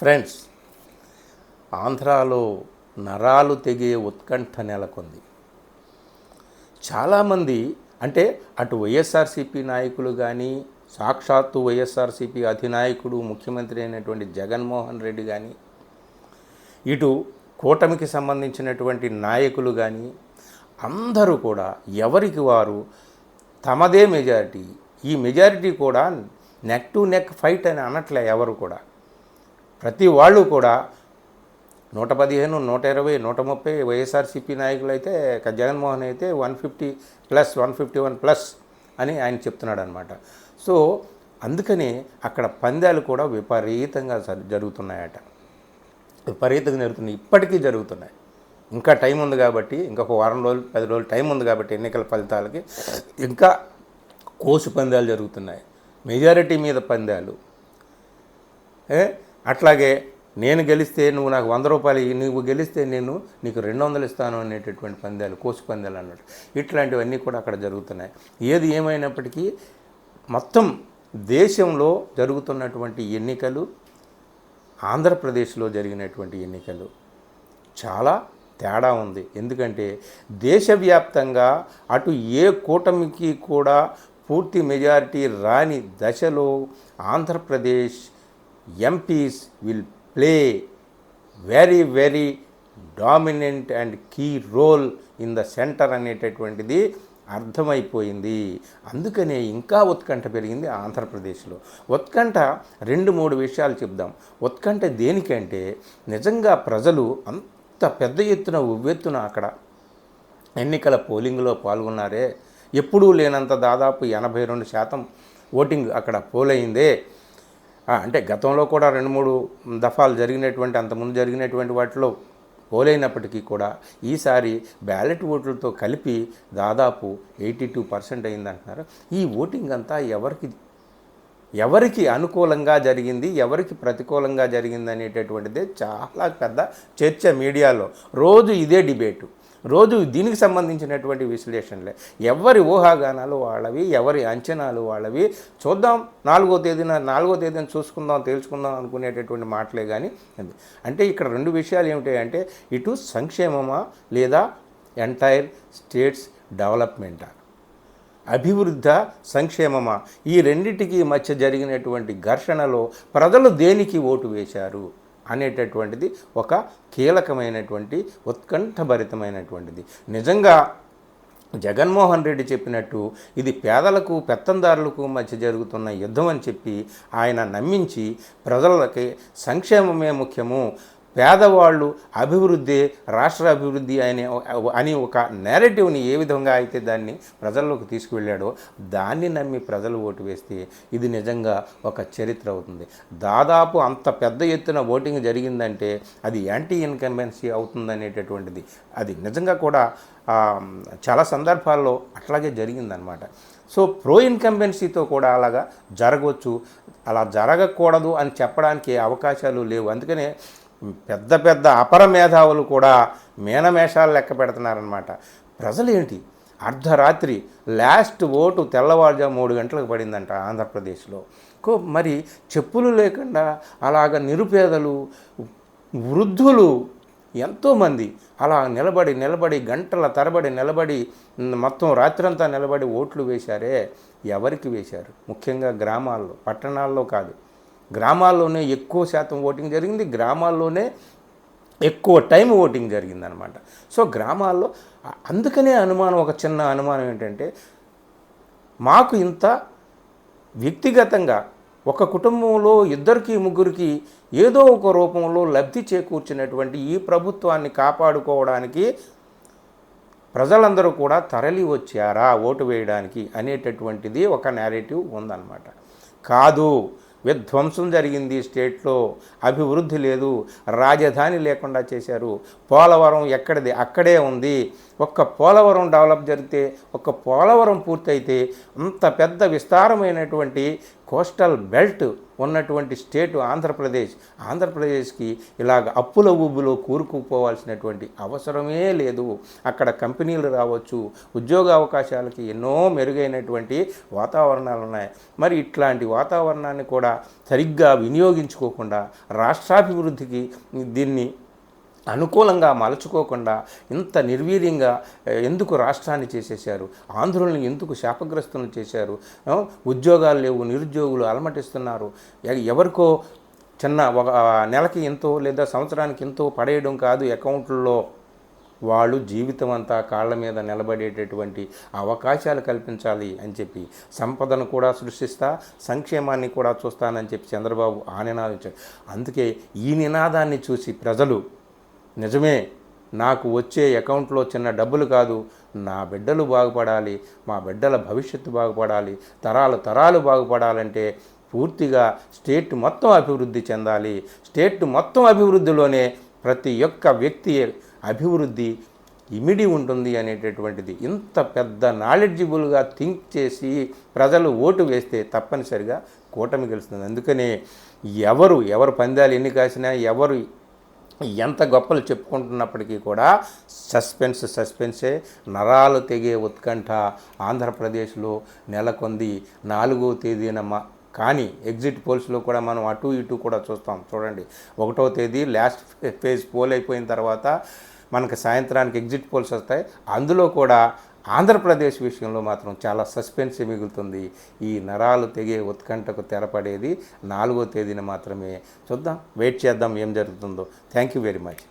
Friends ఆంధ్రాలో నరాలు తెగే ఉత్కంఠ నెలకొంది. చాలామంది అంటే అటు వైఎస్ఆర్సీపీ నాయకులు కానీ సాక్షాత్తు వైఎస్ఆర్సీపీ అధినాయకుడు ముఖ్యమంత్రి అయినటువంటి జగన్మోహన్ రెడ్డి కానీ ఇటు కూటమికి సంబంధించినటువంటి నాయకులు కానీ అందరూ కూడా ఎవరికి వారు తమదే మెజారిటీ. ఈ మెజారిటీ కూడా నెక్ టు నెక్ ఫైట్ అని అనట్లే ఎవరు కూడా. ప్రతి వాళ్ళు కూడా నూట పదిహేను నూట ఇరవై నూట ముప్పై వైఎస్ఆర్సీపీ నాయకులు అయితే జగన్మోహన్ అయితే one fifty plus one fifty one plus అని ఆయన చెప్తున్నాడు అనమాట సో అందుకని అక్కడ పందాలు కూడా విపరీతంగా జరుగుతున్నాయట. విపరీతంగా జరుగుతున్నాయి. ఇప్పటికీ జరుగుతున్నాయి. ఇంకా టైం ఉంది కాబట్టి ఇంకొక వారం రోజులు పది రోజులు టైం ఉంది కాబట్టి ఎన్నికల ఫలితాలకి ఇంకా కోసు పందాలు జరుగుతున్నాయి. మెజారిటీ మీద పందాలు. ఏ? అట్లాగే నేను గెలిస్తే నువ్వు నాకు వంద రూపాయలు నువ్వు గెలిస్తే నేను నీకు రెండు వందలు ఇస్తాను అనేటటువంటి పందాలు కోసు పందాలు అన్నట్టు. ఇట్లాంటివన్నీ కూడా అక్కడ జరుగుతున్నాయి. ఏది ఏమైనప్పటికీ మొత్తం దేశంలో జరుగుతున్నటువంటి ఎన్నికలు ఆంధ్రప్రదేశ్లో జరిగినటువంటి ఎన్నికలు. చాలా తేడా ఉంది. ఎందుకంటే దేశవ్యాప్తంగా అటు ఏ కూటమికి కూడా పూర్తి మెజారిటీ రాని దశలో Andhra Pradesh MPs will play very very dominant and key role in the centre అనేటటువంటిది అర్థమైపోయింది. అందుకనే ఇంకా ఉత్కంఠ పెరిగింది ఆంధ్రప్రదేశ్లో. ఉత్కంఠ రెండు మూడు విషయాలు చెప్దాం. ఉత్కంఠ దేనికంటే నిజంగా ప్రజలు అంత పెద్ద ఎత్తున ఉవ్వెత్తున అక్కడ ఎన్నికల పోలింగ్లో పాల్గొన్నారే. ఎప్పుడూ లేనంత దాదాపు ఎనభై రెండు శాతం ఓటింగ్ అక్కడ పోలైందే అంటే గతంలో కూడా రెండు మూడు దఫాలు జరిగినటువంటి అంతకుముందు జరిగినటువంటి వాటిలో పోలైనప్పటికీ కూడా ఈసారి బ్యాలెట్ ఓట్లతో కలిపి దాదాపు ఎయిటీ టూ పర్సెంట్ అయిందంటున్నారు. ఈ ఓటింగ్ అంతా ఎవరికి ఎవరికి అనుకూలంగా జరిగింది ఎవరికి ప్రతికూలంగా జరిగింది అనేటటువంటిదే చాలా పెద్ద చర్చ మీడియాలో. రోజు ఇదే డిబేటు. రోజు దీనికి సంబంధించినటువంటి విశ్లేషణలే. ఎవరి ఊహాగానాలు వాళ్ళవి ఎవరి అంచనాలు వాళ్ళవి చూద్దాం. నాలుగో తేదీన నాలుగో తేదీన చూసుకుందాం తేల్చుకుందాం అనుకునేటటువంటి మాటలే కానీ అంటే ఇక్కడ రెండు విషయాలు ఏమిటి అంటే ఇటు సంక్షేమమా లేదా ఎంటైర్ స్టేట్స్ డెవలప్మెంటా? అభివృద్ధ సంక్షేమమా? ఈ రెండిటికి మధ్య జరిగినటువంటి ఘర్షణలో ప్రజలు దేనికి ఓటు వేశారు? అనేటటువంటిది ఒక కీలకమైనటువంటి ఉత్కంఠభరితమైనటువంటిది. నిజంగా జగన్మోహన్ రెడ్డి చెప్పినట్టు ఇది పేదలకు పెత్తందారులకు మధ్య జరుగుతున్న యుద్ధం అని చెప్పి ఆయన నమ్మించి ప్రజలకి సంక్షేమమే ముఖ్యము. పేదవాళ్ళు అభివృద్ధి రాష్ట్ర అభివృద్ధి అనే అని ఒక నేరేటివ్ని ఏ విధంగా అయితే దాన్ని ప్రజల్లోకి తీసుకువెళ్ళాడో దాన్ని నమ్మి ప్రజలు ఓటు వేస్తే ఇది నిజంగా ఒక చరిత్ర అవుతుంది. దాదాపు అంత పెద్ద ఎత్తున ఓటింగ్ జరిగిందంటే అది యాంటీ ఇన్కంబెన్సీ అవుతుందనేటటువంటిది. అది నిజంగా కూడా చాలా సందర్భాల్లో అట్లాగే జరిగిందనమాట. సో ప్రో ఇన్కంబెన్సీతో కూడా అలాగా జరగవచ్చు అలా జరగకూడదు అని చెప్పడానికి అవకాశాలు లేవు. అందుకనే పెద్ద పెద్ద అపర మేధావులు కూడా మేనమేషాలు లెక్క పెడుతున్నారనమాట ప్రజలేంటి? అర్ధరాత్రి లాస్ట్ ఓటు తెల్లవారుజాము మూడు గంటలకు పడిందంట ఆంధ్రప్రదేశ్లో. కో మరి చెప్పులు లేకుండా అలాగ నిరుపేదలు వృద్ధులు ఎంతోమంది అలా నిలబడి నిలబడి గంటల తరబడి నిలబడి మొత్తం రాత్రంతా నిలబడి ఓట్లు వేశారే? ఎవరికి వేశారు? ముఖ్యంగా గ్రామాల్లో పట్టణాల్లో కాదు. గ్రామాల్లోనే ఎక్కువ శాతం ఓటింగ్ జరిగింది గ్రామాల్లోనే ఎక్కువ టైం ఓటింగ్ జరిగిందనమాట. సో గ్రామాల్లో అందుకనే అనుమానం ఒక చిన్న అనుమానం ఏంటంటే మాకు ఇంత వ్యక్తిగతంగా ఒక కుటుంబంలో ఇద్దరికి ముగ్గురికి ఏదో ఒక రూపంలో లబ్ధి చేకూర్చినటువంటి ఈ ప్రభుత్వాన్ని కాపాడుకోవడానికి ప్రజలందరూ కూడా తరలి వచ్చారా ఓటు వేయడానికి అనేటటువంటిది ఒక నేరేటివ్ ఉందన్నమాట కాదు విధ్వంసం జరిగింది స్టేట్లో. అభివృద్ధి లేదు. రాజధాని లేకుండా చేశారు. పోలవరం ఎక్కడిది? అక్కడే ఉంది. ఒక్క పోలవరం డెవలప్ జరిగితే ఒక్క పోలవరం పూర్తయితే అంత పెద్ద విస్తారమైనటువంటి కోస్టల్ బెల్ట్ ఉన్నటువంటి స్టేటు ఆంధ్రప్రదేశ్. ఆంధ్రప్రదేశ్కి ఇలాగ అప్పుల ఊబులో కూరుకుపోవాల్సినటువంటి అవసరమే లేదు. అక్కడ కంపెనీలు రావచ్చు ఉద్యోగ అవకాశాలకి ఎన్నో మెరుగైనటువంటి వాతావరణాలు ఉన్నాయి మరి ఇట్లాంటి వాతావరణాన్ని కూడా సరిగ్గా వినియోగించుకోకుండా రాష్ట్రాభివృద్ధికి దీన్ని అనుకూలంగా మలుచుకోకుండా ఇంత నిర్వీర్యంగా ఎందుకు రాష్ట్రాన్ని చేసేశారు? ఆంధ్రులను ఎందుకు శాపగ్రస్తులను చేశారు? ఉద్యోగాలు లేవు నిరుద్యోగులు అలమటిస్తున్నారు. ఎ- ఎవరికో చిన్న ఒక నెలకి ఎంతో లేదా సంవత్సరానికి ఎంతో పడేయడం కాదు అకౌంట్లో వాళ్ళు జీవితం అంతా కాళ్ళ మీద నిలబడేటటువంటి అవకాశాలు కల్పించాలి అని చెప్పి సంపదను కూడా సృష్టిస్తా సంక్షేమాన్ని కూడా చూస్తానని చెప్పి చంద్రబాబు ఆ నినాదం అందుకే ఈ నినాదాన్ని చూసి ప్రజలు నిజమే నాకు వచ్చే అకౌంట్లో చిన్న డబ్బులు కాదు నా బిడ్డలు బాగుపడాలి మా బిడ్డల భవిష్యత్తు బాగుపడాలి తరాలు తరాలు బాగుపడాలంటే పూర్తిగా స్టేట్ మొత్తం అభివృద్ధి చెందాలి. స్టేట్ మొత్తం అభివృద్ధిలోనే ప్రతి ఒక్క వ్యక్తి అభివృద్ధి ఇమిడి ఉంటుంది అనేటటువంటిది. ఇంత పెద్ద నాలెడ్జిబుల్గా థింక్ చేసి ప్రజలు ఓటు వేస్తే తప్పనిసరిగా కూటమి గెలుస్తుంది. అందుకనే ఎవరు ఎవరు పందాలు ఎన్ని కాసినా ఎవరు ఎంత గొప్పలు చెప్పుకుంటున్నప్పటికీ కూడా సస్పెన్స్ సస్పెన్సే నరాలు తెగే ఉత్కంఠ ఆంధ్రప్రదేశ్లో నెలకొంది. నాలుగో తేదీన మా కానీ ఎగ్జిట్ పోల్స్లో కూడా మనం అటు ఇటు కూడా చూస్తాం. చూడండి ఒకటో తేదీ లాస్ట్ ఫేజ్ పోల్ అయిపోయిన తర్వాత మనకు సాయంత్రానికి ఎగ్జిట్ పోల్స్ వస్తాయి. అందులో కూడా ఆంధ్రప్రదేశ్ విషయంలో మాత్రం చాలా సస్పెన్స్ మిగులుతుంది. ఈ నరాలు తెగే ఉత్కంఠకు తెరపడేది నాలుగో తేదీన మాత్రమే. చూద్దాం వెయిట్ చేద్దాం ఏం జరుగుతుందో. Thank you very much.